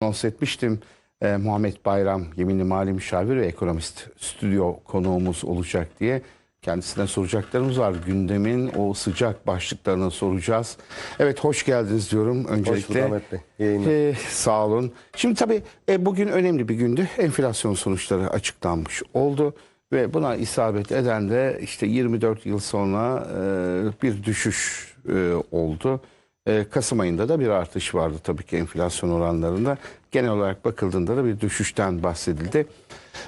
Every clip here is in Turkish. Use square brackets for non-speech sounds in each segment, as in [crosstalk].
anons etmiştim. Ee, Muhammed Bayram, yeminli mali müşavir ve ekonomist stüdyo konuğumuz olacak diye. Kendisine soracaklarımız var. Gündemin o sıcak başlıklarını soracağız. Evet hoş geldiniz diyorum öncelikle. bulduk Ahmet Bey. Ee, sağ olun. Şimdi tabii e, bugün önemli bir gündü. Enflasyon sonuçları açıklanmış oldu. Ve buna isabet eden de işte 24 yıl sonra e, bir düşüş e, oldu. E, Kasım ayında da bir artış vardı tabii ki enflasyon oranlarında. Genel olarak bakıldığında da bir düşüşten bahsedildi.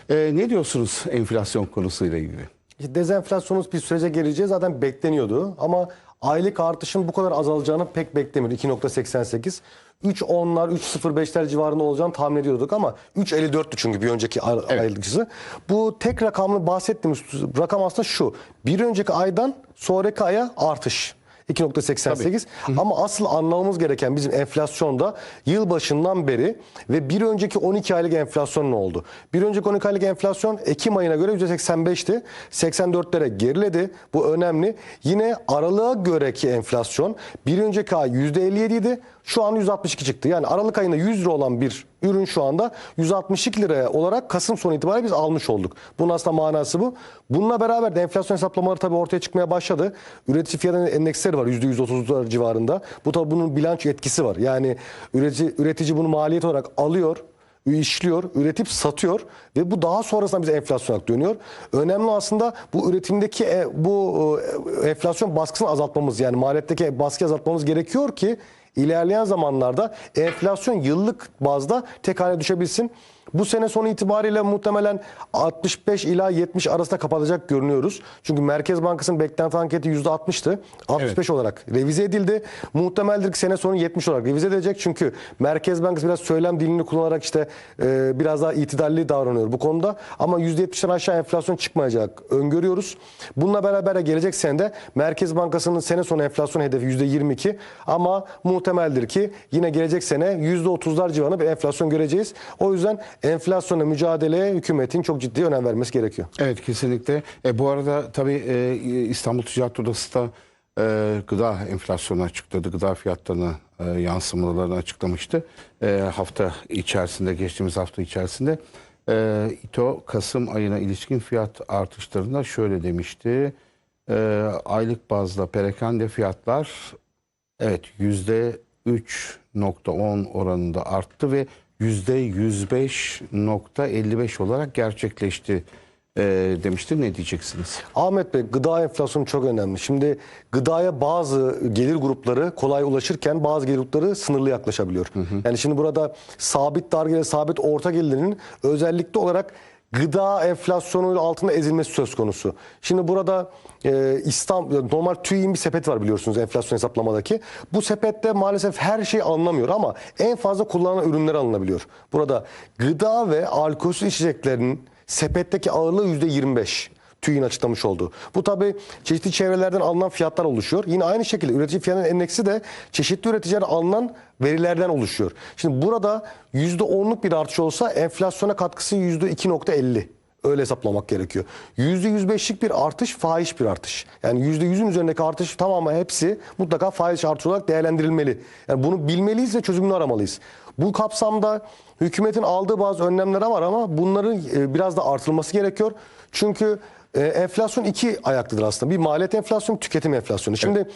E, ne diyorsunuz enflasyon konusuyla ilgili? İşte Dezenflasyonumuz bir sürece geleceği zaten bekleniyordu ama aylık artışın bu kadar azalacağını pek beklemiyordu. 2.88. 3.10'lar, 3.05'ler civarında olacağını tahmin ediyorduk ama 3.54'tü çünkü bir önceki ay- aylıkçısı. Bu tek rakamlı bahsettiğimiz rakam aslında şu. Bir önceki aydan sonraki aya artış. 2.88 ama asıl anlamamız gereken bizim enflasyonda yılbaşından beri ve bir önceki 12 aylık enflasyon ne oldu? Bir önceki 12 aylık enflasyon Ekim ayına göre %85'ti. 84'lere geriledi. Bu önemli. Yine aralığa göreki enflasyon bir önceki ay %57 idi. Şu an 162 çıktı. Yani Aralık ayında 100 lira olan bir ürün şu anda 162 liraya olarak Kasım sonu itibariyle biz almış olduk. Bunun aslında manası bu. Bununla beraber de enflasyon hesaplamaları tabii ortaya çıkmaya başladı. Üretici fiyat endeksleri var %130'lar civarında. Bu tabii bunun bilanço etkisi var. Yani üretici, üretici bunu maliyet olarak alıyor işliyor, üretip satıyor ve bu daha sonrasında bize enflasyon olarak dönüyor. Önemli aslında bu üretimdeki e, bu e, enflasyon baskısını azaltmamız yani maliyetteki baskı azaltmamız gerekiyor ki ilerleyen zamanlarda enflasyon yıllık bazda tek hale düşebilsin. Bu sene sonu itibariyle muhtemelen 65 ila 70 arasında kapatacak görünüyoruz. Çünkü Merkez Bankası'nın beklenti anketi %60'tı. 65 olarak revize edildi. Muhtemeldir ki sene sonu 70 olarak revize edilecek. Çünkü Merkez Bankası biraz söylem dilini kullanarak işte e, biraz daha itidalli davranıyor bu konuda. Ama %70'den aşağı enflasyon çıkmayacak öngörüyoruz. Bununla beraber de gelecek senede Merkez Bankası'nın sene sonu enflasyon hedefi %22 ama muhtemeldir ki yine gelecek sene %30'lar civarında bir enflasyon göreceğiz. O yüzden enflasyonla mücadeleye hükümetin çok ciddi önem vermesi gerekiyor. Evet kesinlikle. E, bu arada tabii e, İstanbul Ticaret Odası da e, gıda enflasyonu açıkladı. Gıda fiyatlarını e, yansımalarını açıklamıştı. E, hafta içerisinde, geçtiğimiz hafta içerisinde. E, İTO Kasım ayına ilişkin fiyat artışlarında şöyle demişti. E, aylık bazda perakende fiyatlar evet yüzde 3.10 oranında arttı ve 105.55 olarak gerçekleşti e, demişti. Ne diyeceksiniz? Ahmet Bey gıda enflasyonu çok önemli. Şimdi gıdaya bazı gelir grupları kolay ulaşırken bazı gelir grupları sınırlı yaklaşabiliyor. Yani şimdi burada sabit dar gelir, sabit orta gelirinin özellikle olarak gıda enflasyonu altında ezilmesi söz konusu. Şimdi burada e, İstanbul normal TÜİ'nin bir sepet var biliyorsunuz enflasyon hesaplamadaki. Bu sepette maalesef her şey alınamıyor ama en fazla kullanılan ürünler alınabiliyor. Burada gıda ve alkolsüz içeceklerin sepetteki ağırlığı %25. TÜİ'nin açıklamış olduğu. Bu tabi çeşitli çevrelerden alınan fiyatlar oluşuyor. Yine aynı şekilde üretici fiyat endeksi de çeşitli üreticilerden alınan verilerden oluşuyor. Şimdi burada %10'luk bir artış olsa enflasyona katkısı %2.50. Öyle hesaplamak gerekiyor. %105'lik bir artış fahiş bir artış. Yani %100'ün üzerindeki artış tamamı hepsi mutlaka fahiş artış olarak değerlendirilmeli. Yani bunu bilmeliyiz ve çözümünü aramalıyız. Bu kapsamda hükümetin aldığı bazı önlemler var ama bunların e, biraz da artırılması gerekiyor. Çünkü e, enflasyon iki ayaklıdır aslında. Bir maliyet enflasyonu, tüketim enflasyonu. Şimdi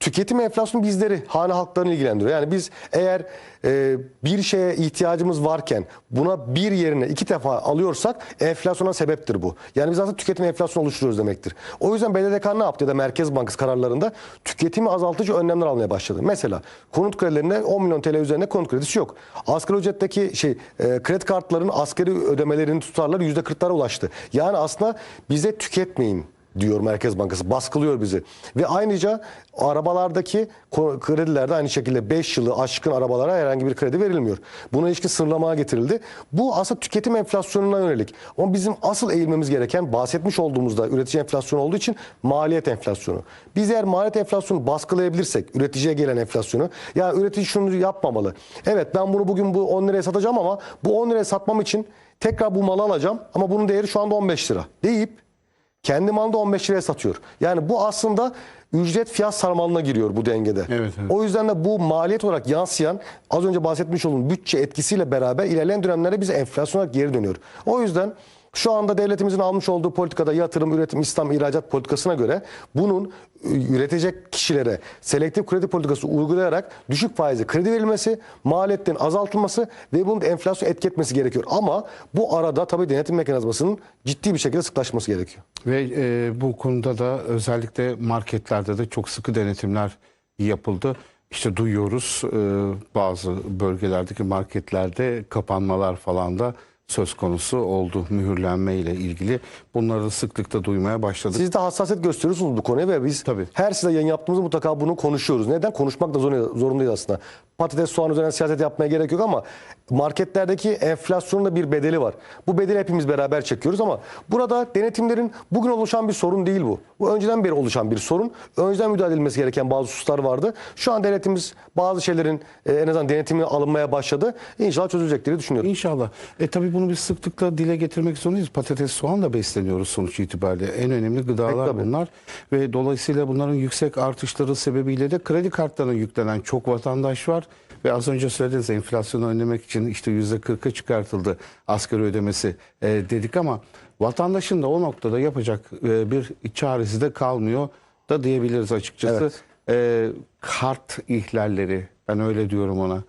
tüketim enflasyonu bizleri, hane halklarını ilgilendiriyor. Yani biz eğer e, bir şeye ihtiyacımız varken buna bir yerine iki defa alıyorsak enflasyona sebeptir bu. Yani biz aslında tüketim enflasyonu oluşturuyoruz demektir. O yüzden BDDK ne yaptı ya da Merkez Bankası kararlarında tüketimi azaltıcı önlemler almaya başladı. Mesela konut kredilerinde 10 milyon TL üzerinde konut kredisi yok. Asgari ücretteki şey e, kredi kartlarının asgari ödemelerinin tutarları %40'lara ulaştı. Yani aslında bize tüketmeyin diyor Merkez Bankası. Baskılıyor bizi. Ve ayrıca arabalardaki kredilerde aynı şekilde 5 yılı aşkın arabalara herhangi bir kredi verilmiyor. Buna ilişkin sınırlamaya getirildi. Bu aslında tüketim enflasyonuna yönelik. Ama bizim asıl eğilmemiz gereken bahsetmiş olduğumuzda üretici enflasyonu olduğu için maliyet enflasyonu. Biz eğer maliyet enflasyonu baskılayabilirsek üreticiye gelen enflasyonu ya üretici şunu yapmamalı. Evet ben bunu bugün bu 10 liraya satacağım ama bu 10 liraya satmam için tekrar bu malı alacağım ama bunun değeri şu anda 15 lira deyip Kendi malını da 15 liraya satıyor. Yani bu aslında ücret fiyat sarmalına giriyor bu dengede. Evet, evet. O yüzden de bu maliyet olarak yansıyan az önce bahsetmiş olduğum bütçe etkisiyle beraber ilerleyen dönemlerde bize enflasyon olarak geri dönüyor. O yüzden şu anda devletimizin almış olduğu politikada yatırım, üretim, İslam, ihracat politikasına göre bunun e, üretecek kişilere selektif kredi politikası uygulayarak düşük faizli kredi verilmesi, maliyetlerin azaltılması ve bunun enflasyon etki etmesi gerekiyor. Ama bu arada tabii denetim mekanizmasının ciddi bir şekilde sıklaşması gerekiyor. Ve e, bu konuda da özellikle marketlerde de çok sıkı denetimler yapıldı. İşte duyuyoruz e, bazı bölgelerdeki marketlerde kapanmalar falan da söz konusu oldu mühürlenme ile ilgili. Bunları da sıklıkla duymaya başladık. Siz de hassasiyet gösteriyorsunuz bu konuya ve biz Tabii. her size yayın yaptığımızda mutlaka bunu konuşuyoruz. Neden? Konuşmak da zorunda- zorundayız aslında. Patates, soğan üzerine siyaset yapmaya gerek yok ama marketlerdeki enflasyonun da bir bedeli var. Bu bedeli hepimiz beraber çekiyoruz ama burada denetimlerin bugün oluşan bir sorun değil bu. Bu önceden beri oluşan bir sorun. Önceden müdahale edilmesi gereken bazı hususlar vardı. Şu an devletimiz bazı şeylerin e, en azından denetimi alınmaya başladı. İnşallah çözülecek diye düşünüyorum. İnşallah. E tabii bunu biz sıklıkla dile getirmek zorundayız. Patates, soğan da besleniyoruz sonuç itibariyle. En önemli gıdalar Tabii. bunlar. Ve dolayısıyla bunların yüksek artışları sebebiyle de kredi kartlarına yüklenen çok vatandaş var. Ve az önce söylediğiniz enflasyonu önlemek için işte yüzde 40'a çıkartıldı asgari ödemesi e, dedik ama vatandaşın da o noktada yapacak e, bir çaresi de kalmıyor da diyebiliriz açıkçası. Evet. E, kart ihlalleri ben öyle diyorum ona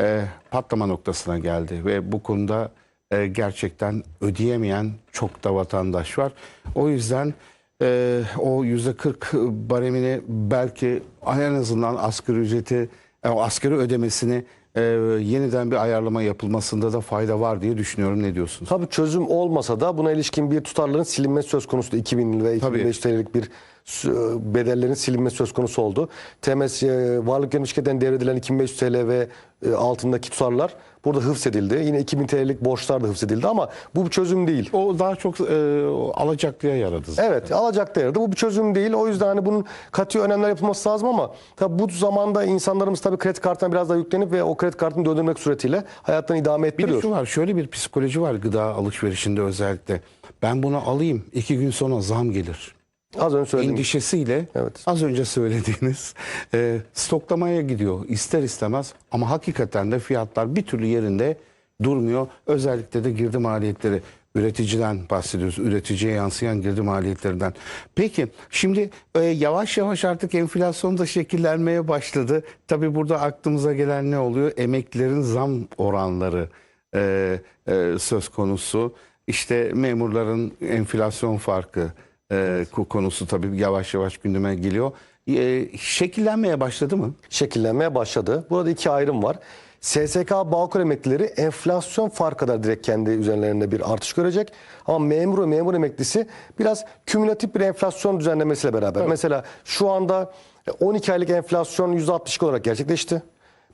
e, patlama noktasına geldi ve bu konuda e, gerçekten ödeyemeyen çok da vatandaş var. O yüzden e, o yüzde 40 baremini belki en azından asgari ücreti e, asgari ödemesini e, yeniden bir ayarlama yapılmasında da fayda var diye düşünüyorum. Ne diyorsunuz? Tabii çözüm olmasa da buna ilişkin bir tutarların silinmesi söz konusu. 2000 ve 2005 TL'lik bir sü- bedellerin silinmesi söz konusu oldu. TMS e, varlık şirketinden devredilen 2500 TL ve e, altındaki tutarlar burada hıfzedildi. Yine 2000 TL'lik borçlar da hıfzedildi ama bu bir çözüm değil. O daha çok e, alacaklıya yaradı. zaten. Evet alacak değerde bu bir çözüm değil. O yüzden hani bunun katı önlemler yapılması lazım ama tabii bu zamanda insanlarımız tabii kredi kartına biraz daha yüklenip ve o kredi kartını döndürmek suretiyle hayatlarını idame Bir de ettiriyor. şu var, şöyle bir psikoloji var gıda alışverişinde özellikle. Ben bunu alayım, iki gün sonra zam gelir. Az önce söylediğim endişesiyle Evet. az önce söylediğiniz e, stoklamaya gidiyor ister istemez ama hakikaten de fiyatlar bir türlü yerinde durmuyor. Özellikle de girdi maliyetleri üreticiden bahsediyoruz. Üreticiye yansıyan girdi maliyetlerinden. Peki şimdi e, yavaş yavaş artık enflasyon da şekillenmeye başladı. Tabii burada aklımıza gelen ne oluyor? Emeklilerin zam oranları e, e, söz konusu. İşte memurların enflasyon farkı e, ku- konusu tabii yavaş yavaş gündeme geliyor. E, şekillenmeye başladı mı? şekillenmeye başladı. Burada iki ayrım var. SSK Bağkur emeklileri enflasyon farkı kadar direkt kendi üzerlerinde bir artış görecek. Ama memur ve memur emeklisi biraz kümülatif bir enflasyon düzenlemesiyle beraber. Mesela şu anda 12 aylık enflasyon %62 olarak gerçekleşti.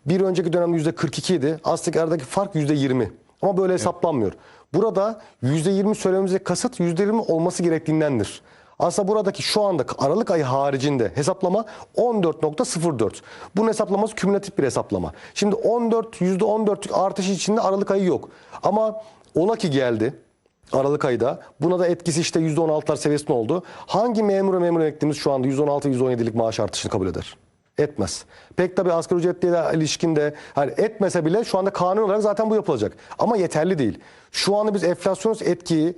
Bir önceki dönemde %42 idi. Aslında aradaki fark %20. Ama böyle hesaplanmıyor. Burada %20 söylememize kasıt %20 olması gerektiğindendir. Aslında buradaki şu anda Aralık ayı haricinde hesaplama 14.04. Bunun hesaplaması kümülatif bir hesaplama. Şimdi 14 %14'lük artış içinde Aralık ayı yok. Ama ola ki geldi. Aralık ayda. Buna da etkisi işte %16'lar seviyesinde oldu. Hangi memur ve memur emeklimiz şu anda %16-%17'lik maaş artışını kabul eder? Etmez. Pek tabii asgari ücretliyle ilişkin de hani etmese bile şu anda kanun olarak zaten bu yapılacak. Ama yeterli değil. Şu anda biz enflasyonist etkiyi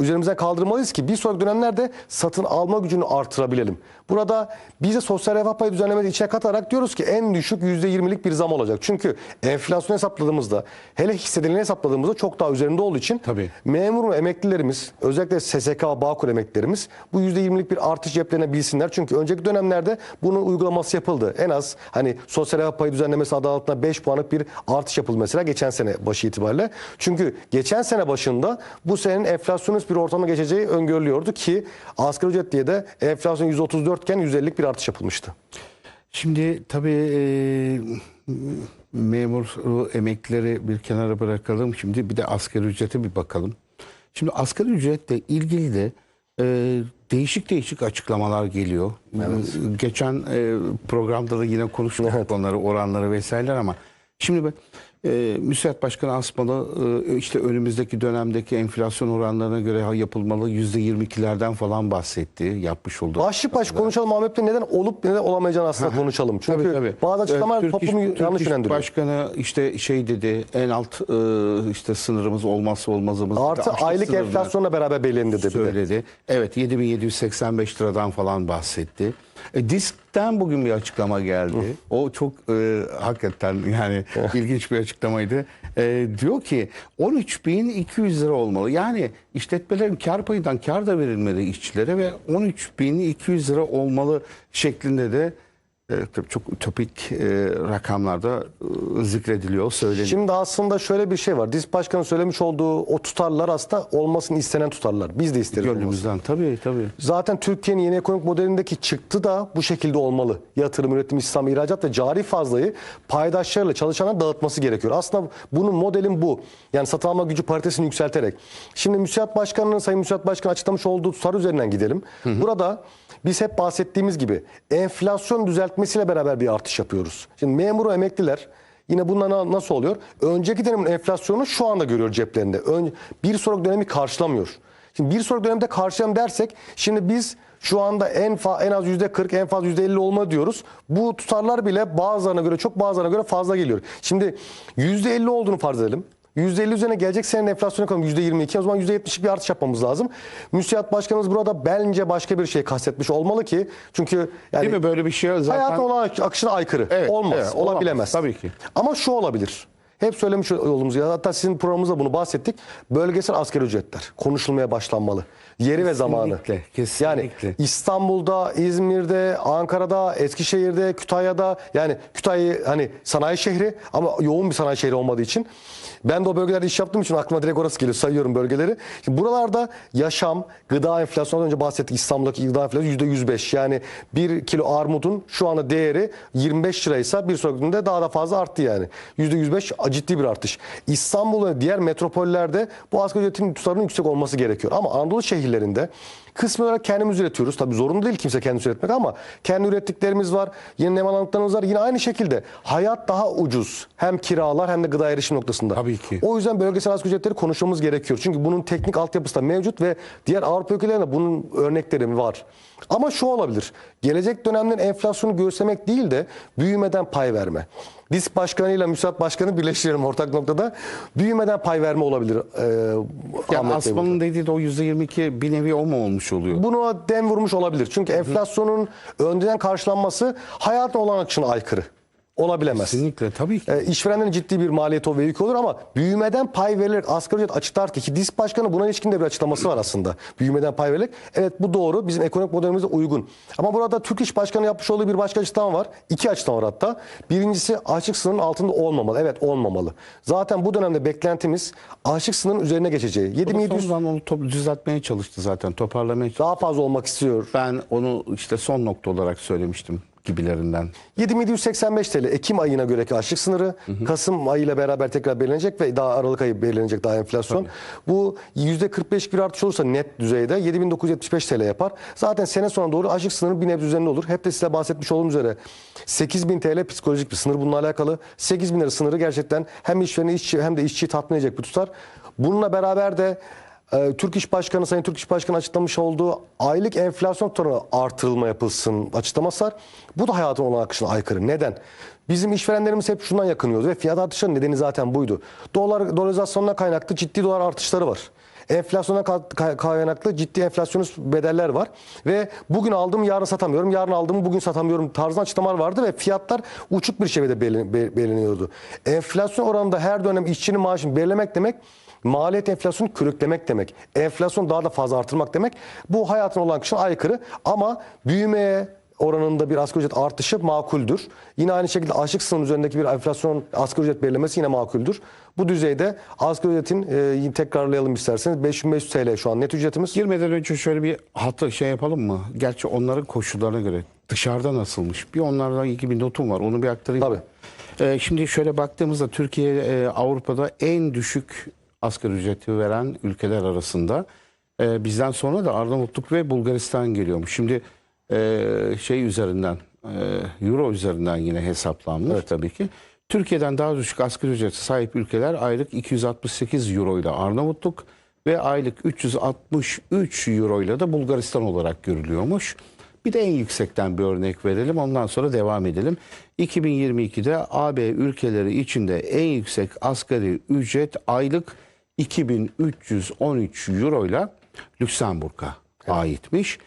üzerimizden kaldırmalıyız ki bir sonraki dönemlerde satın alma gücünü artırabilelim. Burada biz de sosyal refah payı düzenlemesi içine katarak diyoruz ki en düşük %20'lik bir zam olacak. Çünkü enflasyon hesapladığımızda hele hissedileni hesapladığımızda çok daha üzerinde olduğu için Tabii. memur ve emeklilerimiz özellikle SSK Bağkur emeklilerimiz bu %20'lik bir artış ceplenebilsinler. Çünkü önceki dönemlerde bunun uygulaması yapıldı. En az hani sosyal refah payı düzenlemesi adı altında 5 puanlık bir artış yapıldı mesela geçen sene başı itibariyle. Çünkü geçen sene başında bu senenin enflasyonist bir ortama geçeceği öngörülüyordu ki asgari ücret diye de enflasyon %34 iken %50'lik bir artış yapılmıştı. Şimdi tabii e, memur e, emeklileri bir kenara bırakalım. Şimdi bir de asgari ücrete bir bakalım. Şimdi asgari ücretle ilgili de e, değişik değişik açıklamalar geliyor. Geçen e, programda da yine konuştuk onları, oranları vesaireler ama şimdi ben e, müsait başkanı asmalı e, işte önümüzdeki dönemdeki enflasyon oranlarına göre yapılmalı %22'lerden falan bahsetti yapmış olduğu. Başlık başlık konuşalım Ahmet Bey neden olup neden olamayacağını aslında konuşalım. Çünkü Tabii, tabii. bazı açıklamalar İş- toplumu Türk yanlış yönlendiriyor. Başkanı işte şey dedi en alt e, işte sınırımız olmazsa olmazımız. Artı aylık enflasyonla beraber belirlendi dedi. söyledi. Evet 7785 liradan falan bahsetti. E, Disk'ten bugün bir açıklama geldi. O çok e, hakikaten yani ilginç bir açıklamaydı. E, diyor ki 13.200 lira olmalı. Yani işletmelerin kar payından kar da verilmeli işçilere ve 13.200 lira olmalı şeklinde de tabii çok ütopik e, rakamlarda e, zikrediliyor, söyleniyor. Şimdi aslında şöyle bir şey var. DİSK Başkanı söylemiş olduğu o tutarlar aslında olmasını istenen tutarlar. Biz de isteriz olmasını. Gönlümüzden tabii tabii. Zaten Türkiye'nin yeni ekonomik modelindeki çıktı da bu şekilde olmalı. Yatırım, üretim, istihdam, ihracat ve cari fazlayı paydaşlarıyla çalışana dağıtması gerekiyor. Aslında bunun modelin bu. Yani satın alma gücü paritesini yükselterek. Şimdi Müsiat Başkanı'nın Sayın Müsiat Başkanı açıklamış olduğu tutar üzerinden gidelim. Burada biz hep bahsettiğimiz gibi enflasyon düzeltmesiyle beraber bir artış yapıyoruz. Şimdi memuru emekliler Yine bunlar na- nasıl oluyor? Önceki dönemin enflasyonu şu anda görüyor ceplerinde. Ön, bir sonraki dönemi karşılamıyor. Şimdi bir sonraki dönemde karşılayalım dersek şimdi biz şu anda en fa- en az yüzde 40 en fazla yüzde 50 olma diyoruz. Bu tutarlar bile bazılarına göre çok bazılarına göre fazla geliyor. Şimdi yüzde 50 olduğunu farz edelim. %50 üzerine gelecek senenin enflasyon ekonomi %22 o zaman %70'lik bir artış yapmamız lazım. Müsiyat Başkanımız burada bence başka bir şey kastetmiş olmalı ki çünkü yani Değil mi böyle bir şey zaten hayatın olan akışına aykırı. Evet, olmaz, evet, olamaz. olabilemez. Tabii ki. Ama şu olabilir. Hep söylemiş olduğumuz ya hatta sizin programımızda bunu bahsettik. Bölgesel asgari ücretler konuşulmaya başlanmalı. Yeri ve zamanı. Kesinlikle, kesinlikle. Yani İstanbul'da, İzmir'de, Ankara'da, Eskişehir'de, Kütahya'da yani Kütahya hani sanayi şehri ama yoğun bir sanayi şehri olmadığı için ben de o bölgelerde iş yaptığım için aklıma direkt orası geliyor. Sayıyorum bölgeleri. Şimdi buralarda yaşam, gıda enflasyonu önce bahsettik. İstanbul'daki gıda enflasyonu %105. Yani bir kilo armudun şu anda değeri 25 liraysa bir sonraki günde daha da fazla arttı yani. %105 ciddi bir artış. İstanbul diğer metropollerde bu asgari ücretin tutarının yüksek olması gerekiyor. Ama Anadolu şehirlerinde kısmi olarak kendimiz üretiyoruz. Tabii zorunda değil kimse kendisi üretmek ama kendi ürettiklerimiz var. Yine nemalanlıklarımız var. Yine aynı şekilde hayat daha ucuz. Hem kiralar hem de gıda erişim noktasında. Tabii ki. O yüzden bölgesel asgari ücretleri konuşmamız gerekiyor. Çünkü bunun teknik altyapısı da mevcut ve diğer Avrupa ülkelerinde bunun örnekleri var. Ama şu olabilir. Gelecek dönemlerin enflasyonu göğüslemek değil de büyümeden pay verme. DİSK başkanıyla müsait başkanı birleştirelim ortak noktada. Büyümeden pay verme olabilir. Ee, Yani. Asman'ın dediği de o %22 bir nevi o mu olmuş oluyor? Buna dem vurmuş olabilir. Çünkü enflasyonun önceden karşılanması hayatın olan akışına aykırı. Olabilemez. Kesinlikle tabii ki. E, işverenlerin ciddi bir maliyeti o ve yükü olur ama büyümeden pay verilerek asgari ücret açıklar ki, DİSK Başkanı buna ilişkin de bir açıklaması var aslında. Büyümeden pay verilerek. Evet bu doğru. Bizim ekonomik modelimize uygun. Ama burada Türk İş Başkanı yapmış olduğu bir başka açıklama var. İki açıklama var hatta. Birincisi açık sınırın altında olmamalı. Evet olmamalı. Zaten bu dönemde beklentimiz açık sınırın üzerine geçeceği. 7700 Son zaman onu top, düzeltmeye çalıştı zaten, toparlamaya çalıştı. daha fazla olmak istiyor. Ben onu işte son nokta olarak söylemiştim gibilerinden. 7785 TL Ekim ayına göreki açlık sınırı. Kasım ayıyla beraber tekrar belirlenecek ve daha Aralık ayı belirlenecek daha enflasyon. Bu %45 bir artış olursa net düzeyde 7975 TL yapar. Zaten sene sonuna doğru açlık sınırı bir nebze üzerinde olur. Hep de size bahsetmiş olduğum üzere 8000 TL psikolojik bir sınır bununla alakalı. 8000 lira sınırı gerçekten hem işvereni işçi hem de işçiyi tatmin edecek bir tutar. Bununla beraber de ee, Türk İş Başkanı Sayın Türk İş Başkanı açıklamış olduğu aylık enflasyon tutarı artırılma yapılsın açıklaması var. Bu da hayatın olan akışına aykırı. Neden? Bizim işverenlerimiz hep şundan yakınıyoruz ve fiyat artışlarının nedeni zaten buydu. Dolar dolarizasyonuna kaynaklı ciddi dolar artışları var. Enflasyona ka- ka- kaynaklı ciddi enflasyonist bedeller var. Ve bugün aldım yarın satamıyorum, yarın aldım bugün satamıyorum tarzında açıklamalar vardı ve fiyatlar uçuk bir şekilde belirlen- be- belirleniyordu. Enflasyon oranında her dönem işçinin maaşını belirlemek demek maliyet enflasyonu körüklemek demek. Enflasyon daha da fazla artırmak demek. Bu hayatın olan akışına aykırı ama büyümeye oranında bir asgari ücret artışı makuldür. Yine aynı şekilde açlık sınırının üzerindeki bir enflasyon asgari ücret belirlemesi yine makuldür. Bu düzeyde asgari ücretin e, tekrarlayalım isterseniz 5500 TL şu an net ücretimiz. Girmeden önce şöyle bir hatı şey yapalım mı? Gerçi onların koşullarına göre dışarıda nasılmış? Bir onlardan ilgili bir notum var. Onu bir aktarayım. Tabii. Ee, şimdi şöyle baktığımızda Türkiye e, Avrupa'da en düşük asgari ücreti veren ülkeler arasında. Ee, bizden sonra da Arnavutluk ve Bulgaristan geliyormuş. Şimdi e, şey üzerinden e, Euro üzerinden yine hesaplanmış tabii ki. Türkiye'den daha düşük asgari ücrete sahip ülkeler aylık 268 euro ile Arnavutluk ve aylık 363 euro ile de Bulgaristan olarak görülüyormuş. Bir de en yüksekten bir örnek verelim ondan sonra devam edelim. 2022'de AB ülkeleri içinde en yüksek asgari ücret aylık 2313 euro ile Lüksemburg'a aitmiş.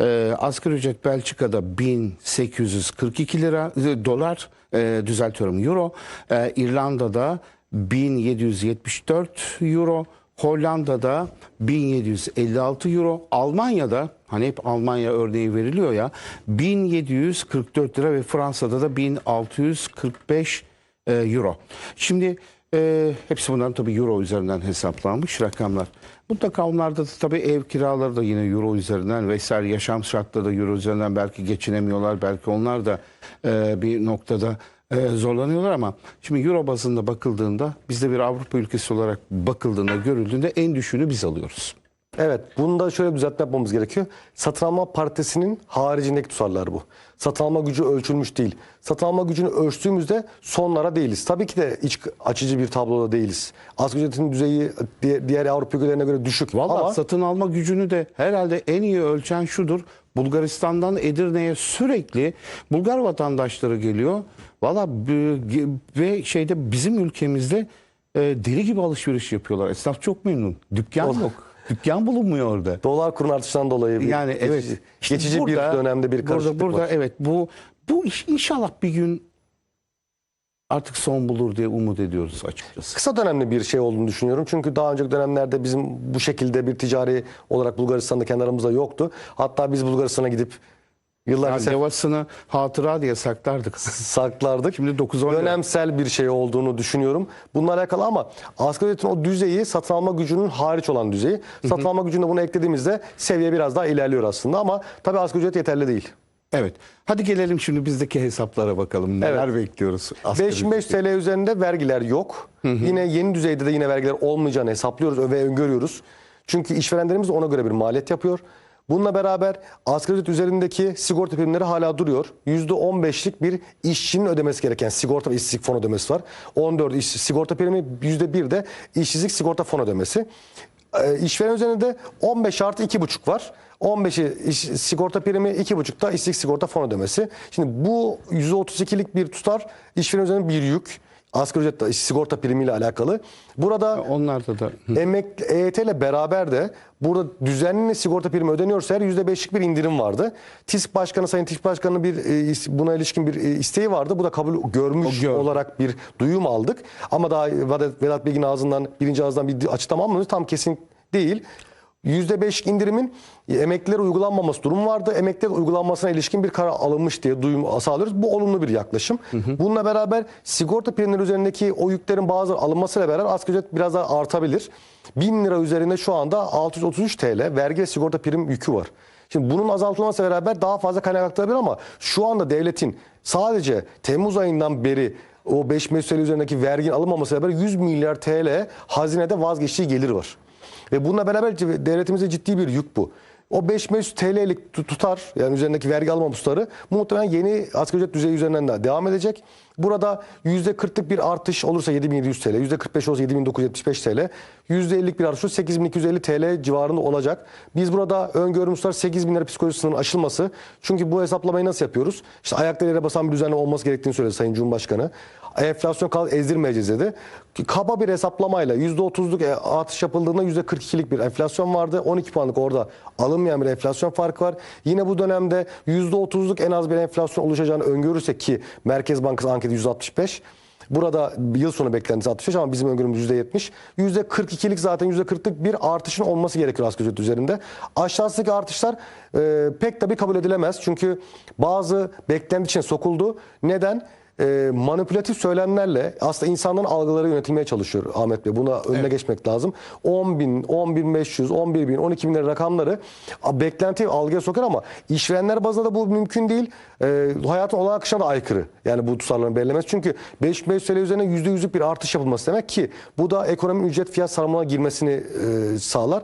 Ee, asgari ücret Belçika'da 1842 lira e, dolar e, düzeltiyorum euro. Ee, İrlanda'da 1774 euro. Hollanda'da 1756 euro. Almanya'da hani hep Almanya örneği veriliyor ya 1744 lira ve Fransa'da da 1645 e, euro. Şimdi e, hepsi bunların tabii euro üzerinden hesaplanmış rakamlar. Mutlaka onlarda da tabii ev kiraları da yine euro üzerinden vesaire yaşam şartları da euro üzerinden belki geçinemiyorlar. Belki onlar da e, bir noktada e, zorlanıyorlar ama şimdi euro bazında bakıldığında bizde bir Avrupa ülkesi olarak bakıldığında görüldüğünde en düşüğünü biz alıyoruz. Evet, bunda şöyle bir düzeltme yapmamız gerekiyor. Satın alma paritesinin haricindeki tutarlar bu. Satın alma gücü ölçülmüş değil. Satın alma gücünü ölçtüğümüzde sonlara değiliz. Tabii ki de iç açıcı bir tabloda değiliz. Asgari ücretin düzeyi diğer, diğer Avrupa ülkelerine göre düşük. Vallahi Ama satın alma gücünü de herhalde en iyi ölçen şudur. Bulgaristan'dan Edirne'ye sürekli Bulgar vatandaşları geliyor. Valla ve şeyde bizim ülkemizde e, deli gibi alışveriş yapıyorlar. Esnaf çok memnun. Dükkan yok. Dükkan bulunmuyor orada. dolar kurun artışından dolayı bir Yani geçici, evet. İşte geçici burada- bir dönemde bir burada, karışıklık burada var. evet bu bu iş inşallah bir gün artık son bulur diye umut ediyoruz açıkçası. Kısa dönemli bir şey olduğunu düşünüyorum. Çünkü daha önceki dönemlerde bizim bu şekilde bir ticari olarak Bulgaristan'da kendi aramızda yoktu. Hatta biz Bulgaristan'a gidip yıllar Yani önce levasını hatıra diye saklardık. saklardık. Şimdi 9-10 lira. Dönemsel bir şey olduğunu düşünüyorum. Bununla alakalı ama asgari ücretin o düzeyi satın alma gücünün hariç olan düzeyi. Satın alma gücünde bunu eklediğimizde seviye biraz daha ilerliyor aslında ama tabii asgari ücret yeterli değil. Evet. Hadi gelelim şimdi bizdeki hesaplara bakalım. Neler bekliyoruz? Asgari 5500 TL üzerinde vergiler yok. Yine yeni düzeyde de yine vergiler olmayacağını hesaplıyoruz ve öngörüyoruz. Çünkü işverenlerimiz de ona göre bir maliyet yapıyor. Bununla beraber asgari ücret üzerindeki sigorta primleri hala duruyor. %15'lik bir işçinin ödemesi gereken sigorta ve işsizlik fon ödemesi var. 14 iş, sigorta primi %1 de işsizlik sigorta fon ödemesi. Ee, işveren üzerinde de 15 artı 2,5 var. 15'i iş, sigorta primi 2,5 da işsizlik sigorta fon ödemesi. Şimdi bu %32'lik bir tutar işveren üzerinde bir yük. Asgari ücret sigorta primiyle alakalı. Burada Onlarda da Emek EYT ile beraber de burada düzenli sigorta primi ödeniyorsa her %5'lik bir indirim vardı. TİSK Başkanı Sayın TİSK Başkanı'nın bir e, buna ilişkin bir e, isteği vardı. Bu da kabul görmüş O gördü. olarak bir duyum aldık. Ama daha Vedat, Bilgin ağzından birinci ağızdan bir açıklama almadı. Tam kesin değil. %5 indirimin emeklilere uygulanmaması durum vardı. Emekliler uygulanmasına ilişkin bir karar alınmış diye duyum sağlıyoruz. Bu olumlu bir yaklaşım. Bununla beraber sigorta primleri üzerindeki o yüklerin bazı alınmasıyla beraber asgari ücret biraz daha artabilir. 1000 lira üzerinde şu anda 633 TL vergi ve sigorta prim yükü var. Şimdi bunun azaltılmasıyla beraber daha fazla kaynak aktarabilir ama şu anda devletin sadece Temmuz ayından beri o 5 mesele üzerindeki verginin alınmamasıyla beraber 100 milyar TL hazinede vazgeçtiği gelir var. Ve bununla beraber devletimize ciddi bir yük bu. O 5500 TL'lik tutar yani üzerindeki vergi alma tutarı muhtemelen yeni asgari ücret düzeyi üzerinden de devam edecek. Burada %40'lık bir artış olursa 7700 TL, %45 olursa 7975 TL, %50'lik bir artış olursa 8250 TL civarında olacak. Biz burada öngörümüz var 8000 lira psikolojik aşılması. Çünkü bu hesaplamayı nasıl yapıyoruz? İşte ayakları yere basan bir düzenleme olması gerektiğini söyledi Sayın Cumhurbaşkanı. Enflasyon kal ezdirmeyeceğiz dedi. Kaba bir hesaplamayla %30'luk e, artış yapıldığında %42'lik bir enflasyon vardı. 12 puanlık orada alınmayan bir enflasyon farkı var. Yine bu dönemde %30'luk en az bir enflasyon oluşacağını öngörürsek ki Merkez Bankası anketi %65. Burada yıl sonu beklentisi 65 ama bizim öngörümüz %70. %42'lik zaten %40'lık bir artışın olması gerekiyor asgari ücret üzerinde. Aşağısındaki artışlar e, pek tabii kabul edilemez. Çünkü bazı beklenti için sokuldu. Neden? E, manipülatif söylemlerle aslında insanların algıları yönetilmeye çalışıyor Ahmet Bey. Buna önüne geçmek lazım. 10 bin, 10 bin 500, 11 bin, 12 bin rakamları a, beklentiyi algıya sokar ama işverenler bazında da bu mümkün değil. E, hayatın olağan akışına da aykırı. Yani bu tutarların belirlemesi. Çünkü 5500 TL üzerine %100'lük bir artış yapılması demek ki bu da ekonomi ücret fiyat sarmalına girmesini e, sağlar.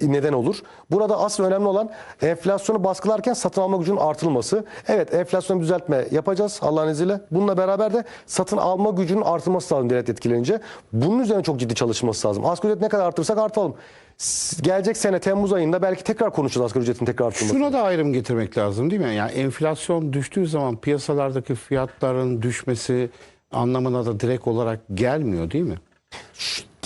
Neden olur. Burada asıl önemli olan enflasyonu baskılarken satın alma gücünün artırılması. Evet enflasyonu düzeltme yapacağız Allah'ın izniyle. Bununla beraber de satın alma gücünün artırılması lazım devlet etkilenince. Bunun üzerine çok ciddi çalışması lazım. Asgari ücret ne kadar artırsak artalım. S- Gelecek sene Temmuz ayında belki tekrar konuşacağız asgari ücretin tekrar artırılması. Şuna da ayrım getirmek lazım değil mi? Yani enflasyon düştüğü zaman piyasalardaki fiyatların düşmesi anlamına da direkt olarak gelmiyor değil mi?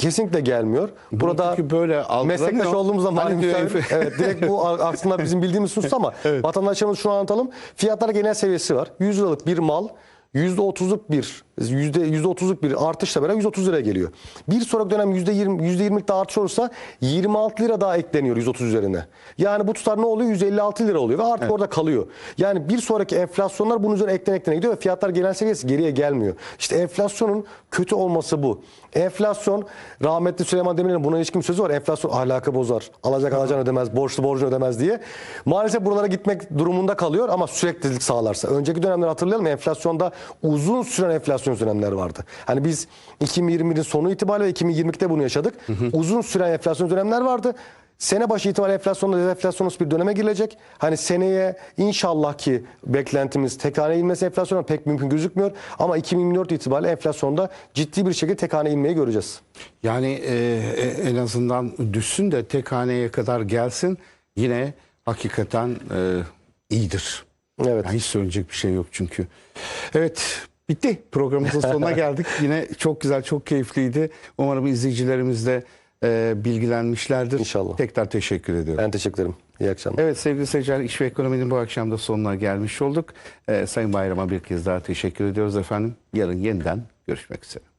Kesinlikle gelmiyor. Burada çünkü böyle meslektaş olduğumuzda Hani mali enf- evet direkt bu aslında bizim bildiğimiz husus ama [laughs] vatandaşlarımız şunu anlatalım. Fiyatlar genel seviyesi var. 100 liralık bir mal %30'luk bir yüzde 30'luk bir artışla beraber 130 liraya geliyor. Bir sonraki dönem %20 %20'lik daha artış olursa 26 lira daha ekleniyor 130 üzerine. Yani bu tutar ne oluyor? 156 lira oluyor ve artık orada kalıyor. Yani bir sonraki enflasyonlar bunun üzerine eklene eklene gidiyor ve fiyatlar genel seviyesi geriye gelmiyor. İşte enflasyonun kötü olması bu. Enflasyon rahmetli Süleyman Demirel'in buna ilişkin bir sözü var. Enflasyon ahlakı bozar. Alacak alacağını ödemez, borçlu borcunu ödemez diye. Maalesef buralara gitmek durumunda kalıyor ama süreklilik sağlarsa. Önceki dönemleri hatırlayalım enflasyonda uzun süren enflasyon dönemler vardı. Hani biz 2020'nin sonu itibariyle 2022'de bunu yaşadık. Uzun süren enflasyon dönemler vardı. Sene başı itibariyle enflasyonda deflasyonist bir döneme girilecek. Hani seneye inşallah ki beklentimiz tek haneye inmesi enflasyona pek mümkün gözükmüyor. Ama 2024 itibariyle enflasyonda ciddi bir şekilde tek haneye inmeyi göreceğiz. Yani e, e, en azından düşsün de tek haneye kadar gelsin yine hakikaten e, iyidir. Evet. Yani hiç söyleyecek bir şey yok çünkü. Evet bitti programımızın sonuna [laughs] geldik. Yine çok güzel çok keyifliydi. Umarım izleyicilerimiz de e, bilgilenmişlerdir. İnşallah. Tekrar teşekkür ediyorum. Ben teşekkür ederim. İyi akşamlar. Evet sevgili seyirciler İş ve Ekonomi'nin bu akşam da sonuna gelmiş olduk. Ee, Sayın Bayram'a bir kez daha teşekkür ediyoruz efendim. Yarın yeniden görüşmek üzere.